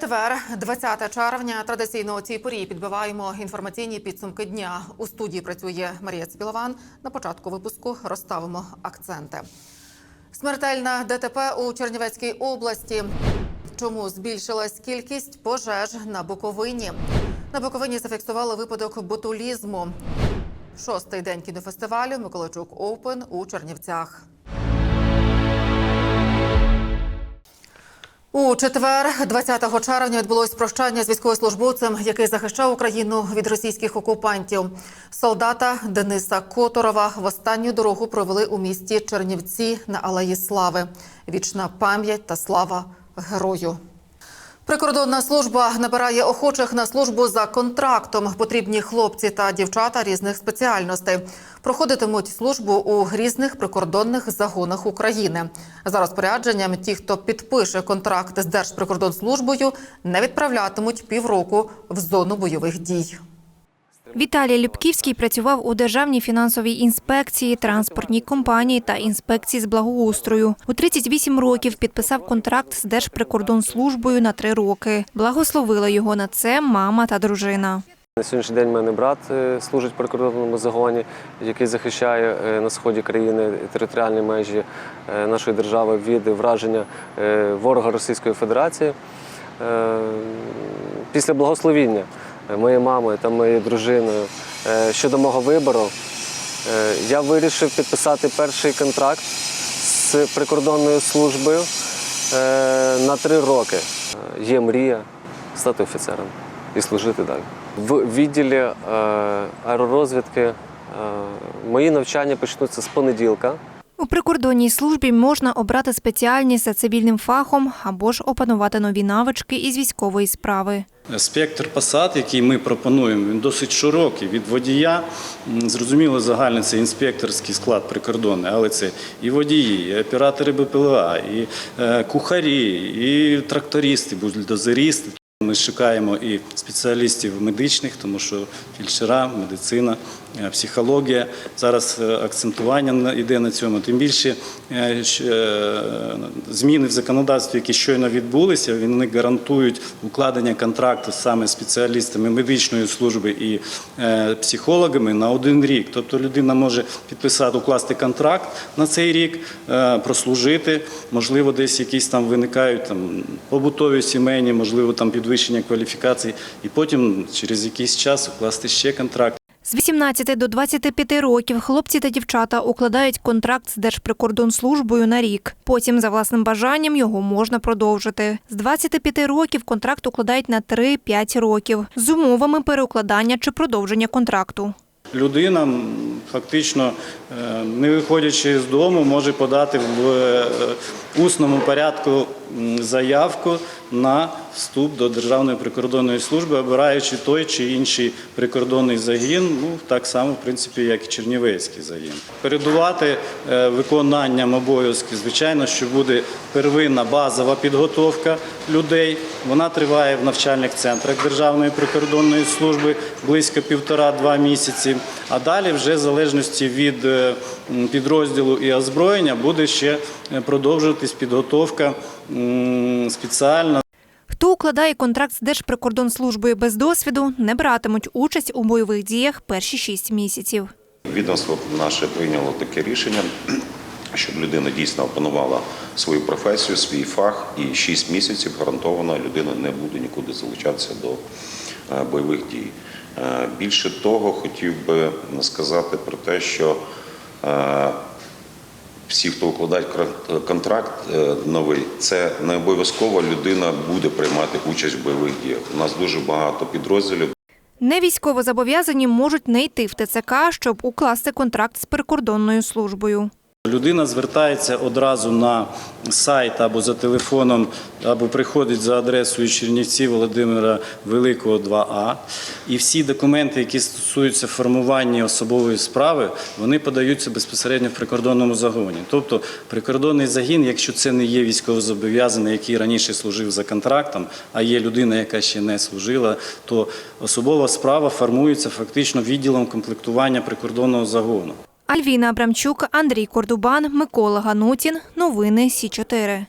Четвер, 20 червня. Традиційно у цій порі підбиваємо інформаційні підсумки дня. У студії працює Марія Цбілован. На початку випуску розставимо акценти. Смертельна ДТП у Чернівецькій області. Чому збільшилась кількість пожеж на Буковині? На Буковині зафіксували випадок ботулізму. Шостий день кінофестивалю Миколайчук Оупен у Чернівцях. У четвер, 20 червня, відбулось прощання з військовослужбовцем, який захищав Україну від російських окупантів. Солдата Дениса Которова в останню дорогу провели у місті Чернівці на Алеї Слави. Вічна пам'ять та слава герою. Прикордонна служба набирає охочих на службу за контрактом. Потрібні хлопці та дівчата різних спеціальностей. Проходитимуть службу у різних прикордонних загонах України. За розпорядженням, ті, хто підпише контракт з Держприкордонслужбою, не відправлятимуть півроку в зону бойових дій. Віталій Любківський працював у Державній фінансовій інспекції, транспортній компанії та інспекції з благоустрою. У 38 років підписав контракт з Держприкордонслужбою на три роки. Благословила його на це мама та дружина. На сьогоднішній день в мене брат е, служить в прикордонному загоні, який захищає е, на сході країни територіальні межі е, нашої держави від враження ворога Російської Федерації. Після благословіння моєї мами та моєї дружини е, щодо мого вибору, е, я вирішив підписати перший контракт з прикордонною службою е, на три роки. Є мрія стати офіцером і служити далі. В відділі аеророзвідки мої навчання почнуться з понеділка. У прикордонній службі можна обрати спеціальність за цивільним фахом або ж опанувати нові навички із військової справи. Спектр посад, який ми пропонуємо, він досить широкий. Від водія, зрозуміло, загальний це інспекторський склад прикордонний, але це і водії, і оператори БПЛА, і е, кухарі, і трактористи, бульдозеристи. Ми шукаємо і спеціалістів медичних, тому що фельдшера, медицина, психологія. Зараз е, акцентування йде на цьому. Тим більше е, е, зміни в законодавстві, які щойно відбулися, вони гарантують укладення контракту саме спеціалістами медичної служби і е, психологами на один рік. Тобто людина може підписати, укласти контракт на цей рік, е, прослужити. Можливо, десь якісь там виникають там побутові сімейні, можливо, там підвищення кваліфікації, і потім через якийсь час укласти ще контракт. З 18 до 25 років хлопці та дівчата укладають контракт з Держприкордонслужбою на рік. Потім, за власним бажанням, його можна продовжити. З 25 років контракт укладають на 3-5 років з умовами переукладання чи продовження контракту. Людина фактично, е, не виходячи з дому, може подати в е, усному порядку заявку на вступ до Державної прикордонної служби, обираючи той чи інший прикордонний загін, ну так само, в принципі, як і Чернівецький загін. Передувати е, виконанням обов'язків, звичайно, що буде первинна базова підготовка людей. Вона триває в навчальних центрах Державної прикордонної служби близько півтора-два місяці. А далі, вже в залежності від е, підрозділу і озброєння, буде ще е, продовжуватись підготовка спеціальна. Хто укладає контракт з Держприкордонслужбою без досвіду, не братимуть участь у бойових діях перші 6 місяців. Відомство наше прийняло таке рішення, щоб людина дійсно опанувала свою професію, свій фах, і 6 місяців гарантовано людина не буде нікуди залучатися до е, бойових дій. Е, Більше того, хотів би сказати про те, що е, всі, хто укладає контракт е, новий, це не обов'язково людина буде приймати участь в бойових діях. У нас дуже багато підрозділів. Невійськовозобов'язані можуть не йти в ТЦК, щоб укласти контракт з прикордонною службою. Людина звертається одразу на сайт або за телефоном, або приходить за адресою Чернівці Володимира Великого 2А. І всі документи, які стосуються формування особової справи, вони подаються безпосередньо в прикордонному загоні. Тобто прикордонний загін, якщо це не є військовозобов'язаний, який раніше служив за контрактом, а є людина, яка ще не служила, то особова справа формується фактично відділом комплектування прикордонного загону. Альвіна Абрамчук, Андрій Кордубан, Микола Ганутін. Новини Сі 4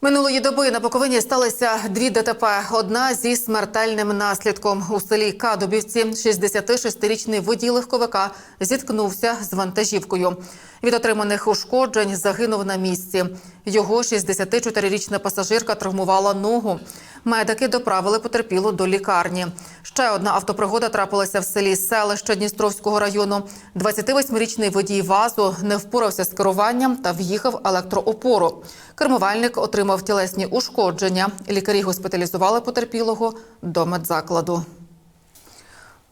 Минулої доби на Буковині сталися дві ДТП. Одна зі смертельним наслідком. У селі Кадубівці 66-річний водій легковика зіткнувся з вантажівкою. Від отриманих ушкоджень загинув на місці. Його 64-річна пасажирка травмувала ногу. Медики доправили потерпілу до лікарні. Ще одна автопригода трапилася в селі селище Дністровського району. 28-річний водій ВАЗу не впорався з керуванням та в'їхав електроопору. Кермувальник отримав тілесні ушкодження. Лікарі госпіталізували потерпілого до медзакладу.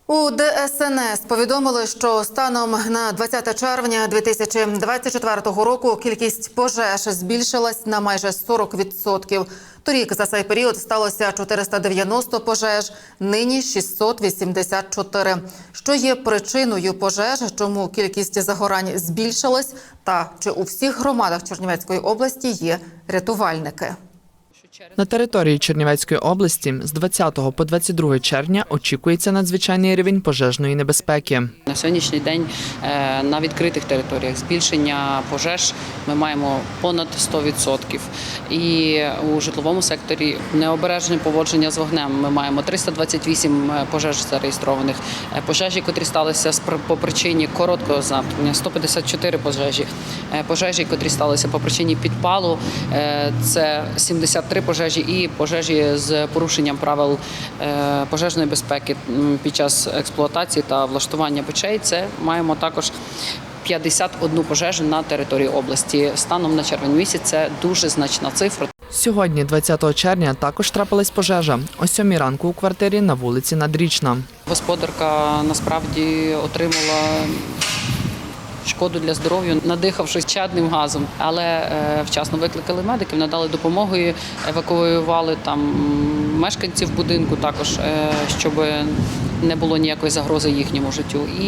У ДСНС повідомили, що станом на 20 червня 2024 року кількість пожеж збільшилась на майже 40%. Торік за цей період сталося 490 пожеж, нині 684. Що є причиною пожеж, чому кількість загорань збільшилась, та чи у всіх громадах Чернівецької області є рятувальники? На території Чернівецької області з 20 по 22 червня очікується надзвичайний рівень пожежної небезпеки. На сьогоднішній день е, на відкритих територіях збільшення пожеж ми маємо понад 100%. І у житловому секторі необережне поводження з вогнем. Ми маємо 328 пожеж зареєстрованих. Е, Пожежі, котрі сталися по причині короткого замкнення, 154 пожежі. Е, Пожежі, котрі сталися по причині підпалу, е, це 73 пожежі і пожежі з порушенням правил е, пожежної безпеки під час експлуатації та влаштування печей. Це маємо також 51 пожежу на території області. Станом на червень місяць це дуже значна цифра. Сьогодні, 20 червня, також трапилась пожежа о 7 ранку у квартирі на вулиці Надрічна. Господарка насправді отримала шкоду для здоров'я, надихавшись чадним газом, але е, вчасно викликали медиків, надали допомогу, і евакуювали там мешканців будинку, також е, щоб не було ніякої загрози їхньому життю, і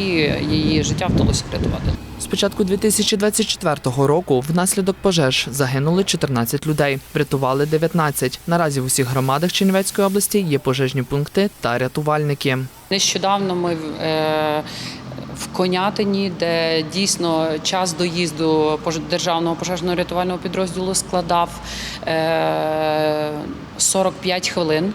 її життя вдалося врятувати. З початку 2024 року внаслідок пожеж загинули 14 людей, врятували 19. Наразі в усіх громадах Чернівецької області є пожежні пункти та рятувальники. Нещодавно ми е, в Конятині, де дійсно час доїзду державного пожежно-рятувального підрозділу складав е, 45 хвилин.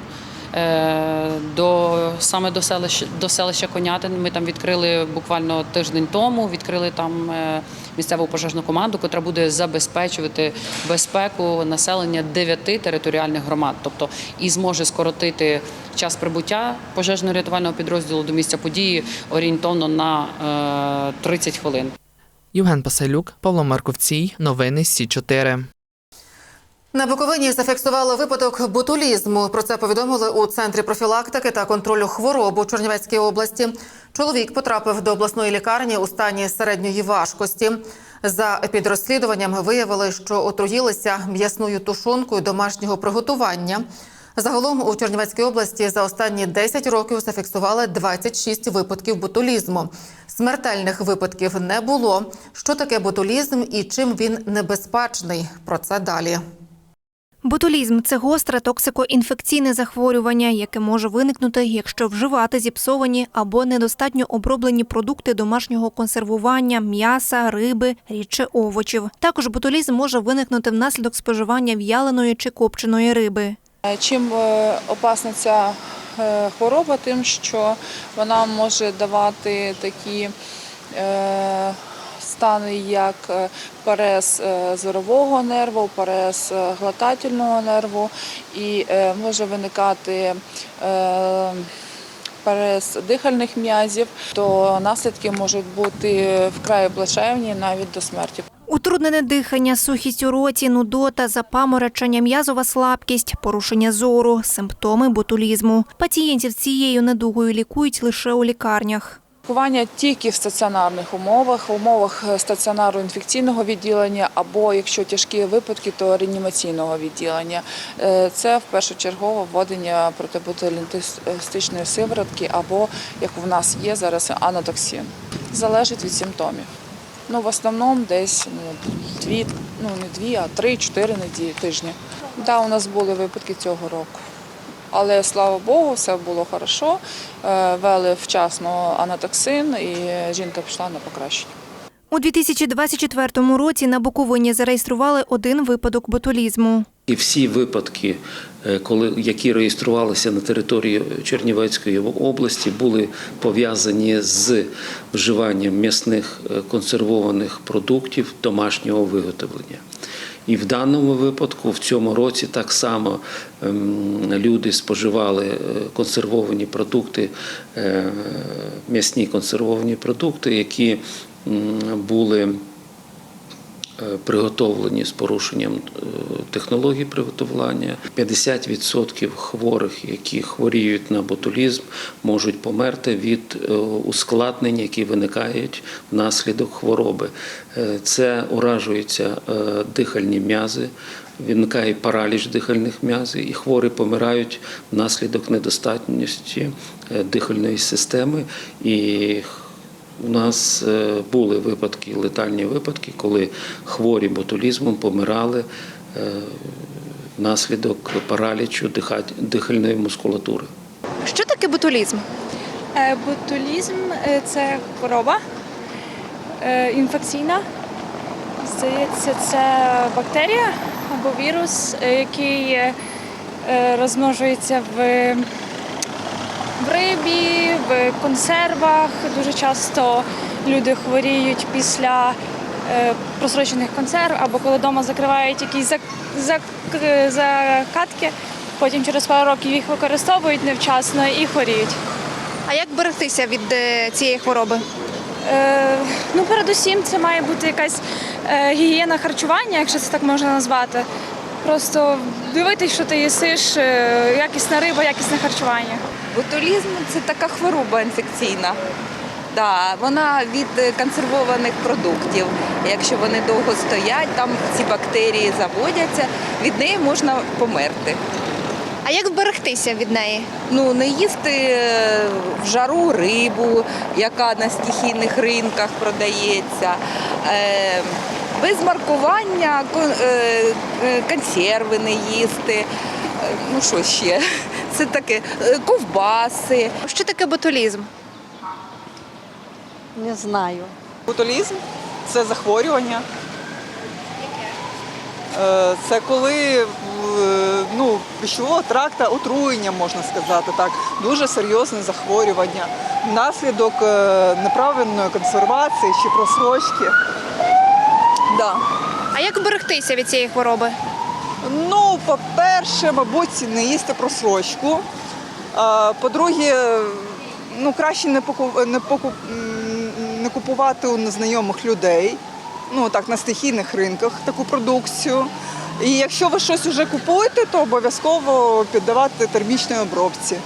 Е, До саме до селища до селища Конятин ми там відкрили буквально тиждень тому. Відкрили там е, місцеву пожежну команду, яка буде забезпечувати безпеку населення дев'яти територіальних громад, тобто і зможе скоротити час прибуття пожежно-рятувального підрозділу до місця події орієнтовно на е, 30 хвилин. Євген Пасайлюк, Павло Марковцій, новини Сі 4 На Буковині зафіксували випадок ботулізму. Про це повідомили у центрі профілактики та контролю хвороб у Чернівецькій області. Чоловік потрапив до обласної лікарні у стані середньої важкості. За підрозслідуванням виявили, що отруїлися м'ясною тушонкою домашнього приготування. Загалом у Чернівецькій області за останні 10 років зафіксували 26 випадків ботулізму. Смертельних випадків не було. Що таке ботулізм і чим він небезпечний? Про це далі. Ботулізм це гостре токсикоінфекційне захворювання, яке може виникнути, якщо вживати зіпсовані або недостатньо оброблені продукти домашнього консервування, м'яса, риби, рідше овочів. Також ботулізм може виникнути внаслідок споживання в'яленої чи копченої риби. Чим е, опасна ця е, хвороба, тим, що вона може давати такі е, стани, як е, перез е, зорового нерву, перез е, глотательного нерву, і може виникати перез дихальних м'язів, то наслідки можуть бути вкрай плачевні навіть до смерті. Утруднене дихання, сухість у роті, нудота, запаморочення, м'язова слабкість, порушення зору, симптоми ботулізму. Пацієнтів цією недугою лікують лише у лікарнях. Лікування тільки в стаціонарних умовах, в умовах стаціонару інфекційного відділення або якщо тяжкі випадки, то реанімаційного відділення. Е, Це в першочергово введення протиботуліністичної сиворотки або як в нас є зараз анатоксин. Залежить від симптомів. Ну, в основному десь ну, дві, ну не дві, а три-чотири неділі тижні. Да, у нас були випадки цього року. Але слава Богу, все було хорошо. Е, Вели вчасно анатоксин, і жінка пішла на покращення. У 2024 році на Буковині зареєстрували один випадок ботулізму. І всі випадки, е, коли які реєструвалися на території Чернівецької області, були пов'язані з вживанням м'ясних е, консервованих продуктів домашнього виготовлення. І в даному випадку, в цьому році, так само ем, люди споживали е, консервовані продукти, е, м'ясні консервовані продукти, які були приготовлені з порушенням е, технологій приготування. 50% хворих, які хворіють на ботулізм, можуть померти від е, ускладнень, які виникають внаслідок хвороби. Е, Це уражуються е, дихальні м'язи. Виникає параліч дихальних м'язів, і хворі помирають внаслідок недостатності е, дихальної системи. І у нас е, були випадки, летальні випадки, коли хворі ботулізмом помирали е, внаслідок паралічу диха- дихальної мускулатури. Що таке ботулізм? Е, Ботулізм це хвороба інфекційна. Здається, це бактерія або вірус, який розмножується в, в рибі, в консервах. Дуже часто люди хворіють після е, просрочених консерв або коли вдома закривають якісь зак, закатки, потім через пару років їх використовують невчасно і хворіють. А як берегтися від е, цієї хвороби? Е, ну, передусім, це має бути якась е, гігієна харчування, якщо це так можна назвати. Просто дивитись, що ти їсиш, е, якісна риба, якісне харчування. Ботулізм це така хвороба інфекційна. Да, вона від консервованих продуктів. Якщо вони довго стоять, там ці бактерії заводяться, від неї можна померти. А як вберегтися від неї? Ну, не їсти е, в жару рибу, яка на стихійних ринках продається. Е, без маркування е, консерви не їсти. Ну що ще? Це таке е, ковбаси. Що таке ботулізм? Не знаю. Ботулізм це захворювання. Е, Це коли е, ну, пищового тракта отруєння, можна сказати так, дуже серйозне захворювання внаслідок неправильної консервації чи просрочки. Да. А як вберегтися від цієї хвороби? Ну, по-перше, мабуть, не їсти просрочку. По-друге, ну, краще не, не, не купувати у незнайомих людей, ну так, на стихійних ринках таку продукцію. І якщо ви щось вже купуєте, то обов'язково піддавати термічній обробці.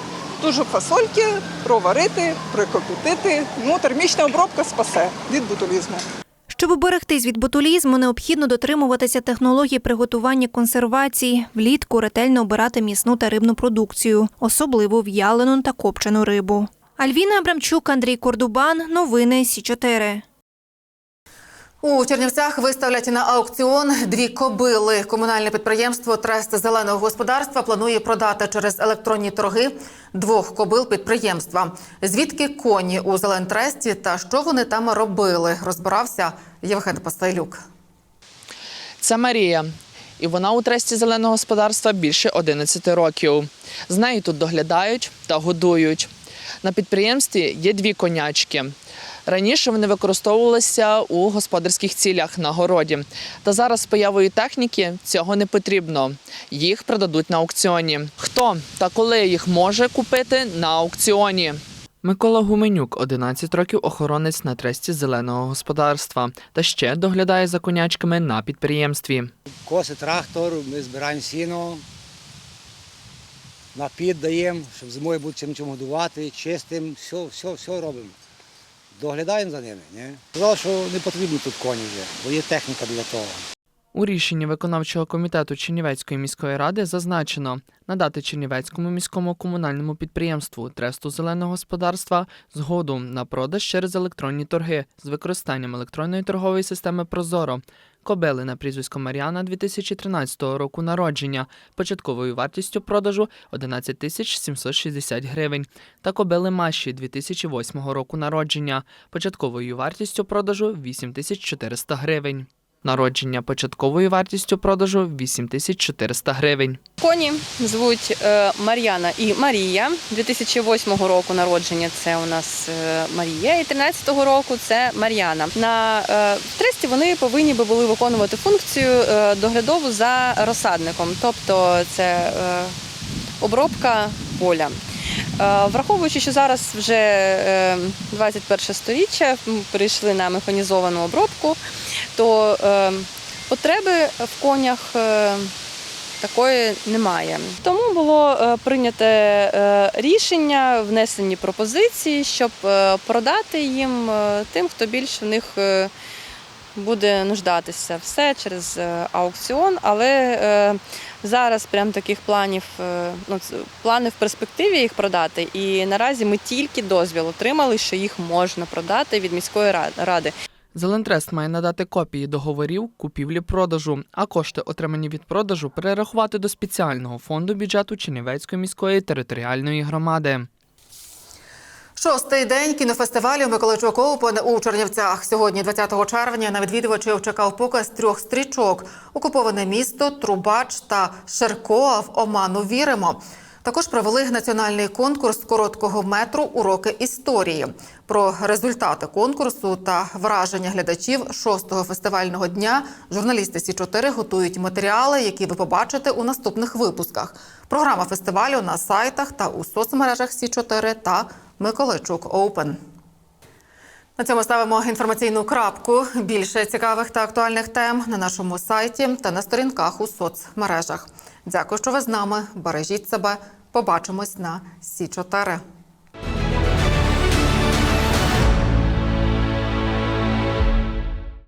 Дуже фасольки, проварити, прикопітити. Ну, термічна обробка спасе від ботулізму. Щоб уберегтись від ботулізму, необхідно дотримуватися технологій приготування консервації, влітку ретельно обирати м'ясну та рибну продукцію, особливо в'ялену та копчену рибу. Альвіна Абрамчук, Андрій Кордубан. Новини Сі 4 У Чернівцях виставлять на аукціон дві кобили. Комунальне підприємство Трест зеленого господарства планує продати через електронні торги двох кобил підприємства. Звідки коні у Зелентресті та що вони там робили, розбирався Євген Пастайлюк. Це Марія. І вона у тресті зеленого господарства більше 11 років. З нею тут доглядають та годують. На підприємстві є дві конячки. Раніше вони використовувалися у господарських цілях на городі. Та зараз з появою техніки цього не потрібно. Їх продадуть на аукціоні. Хто та коли їх може купити на аукціоні? Микола Гуменюк, 11 років охоронець на тресті зеленого господарства, та ще доглядає за конячками на підприємстві. Коси трактор, ми збираємо сіно, на під даємо, щоб зимою буде чим чим годувати, чистим, все, все, все робимо. Доглядаємо за ними. Ні? Сказали, що не потрібні тут коні вже, бо є техніка для того. У рішенні виконавчого комітету Чернівецької міської ради зазначено надати Чернівецькому міському комунальному підприємству Тресту зеленого господарства згоду на продаж через електронні торги з використанням електронної торгової системи Прозоро. Кобили на прізвисько Маріана 2013 року народження. Початковою вартістю продажу 11 тисяч 760 гривень. Та кобили Маші 2008 року народження. Початковою вартістю продажу 8 тисяч 400 гривень. Народження початковою вартістю продажу 8400 гривень. Коні звуть е, Мар'яна і Марія. 2008 року народження це у нас е, Марія, і 2013 року це Мар'яна. На е, тресті вони повинні би були виконувати функцію доглядову за розсадником, тобто це обробка поля. Враховуючи, що зараз вже е, 21 сторіччя, перейшли на механізовану обробку, то е, потреби в конях е, такої немає. Тому було е, прийнято е, рішення, внесені пропозиції, щоб продати їм тим, хто більше в них буде нуждатися. Все через аукціон, але зараз прям таких планів, ну, плани в перспективі їх продати. І наразі ми тільки дозвіл отримали, що їх можна продати від міської ра- ради. Зелентрест має надати копії договорів купівлі-продажу, а кошти, отримані від продажу, перерахувати до спеціального фонду бюджету Чернівецької міської територіальної громади. Шостий день кінофестивалю Миколайчук Оупен у Чернівцях. Сьогодні, 20 червня, на відвідувачів чекав показ трьох стрічок: Окуповане місто, Трубач та Шеркоа в Оману віримо. Також провели національний конкурс короткого метру Уроки історії. Про результати конкурсу та враження глядачів шостого фестивального дня журналісти Сі 4 готують матеріали, які ви побачите у наступних випусках. Програма фестивалю на сайтах та у соцмережах Сі 4 та Миколайчук Оупен. На цьому ставимо інформаційну крапку. Більше цікавих та актуальних тем на нашому сайті та на сторінках у соцмережах. Дякую, що ви з нами. Бережіть себе. Побачимось на Сі 4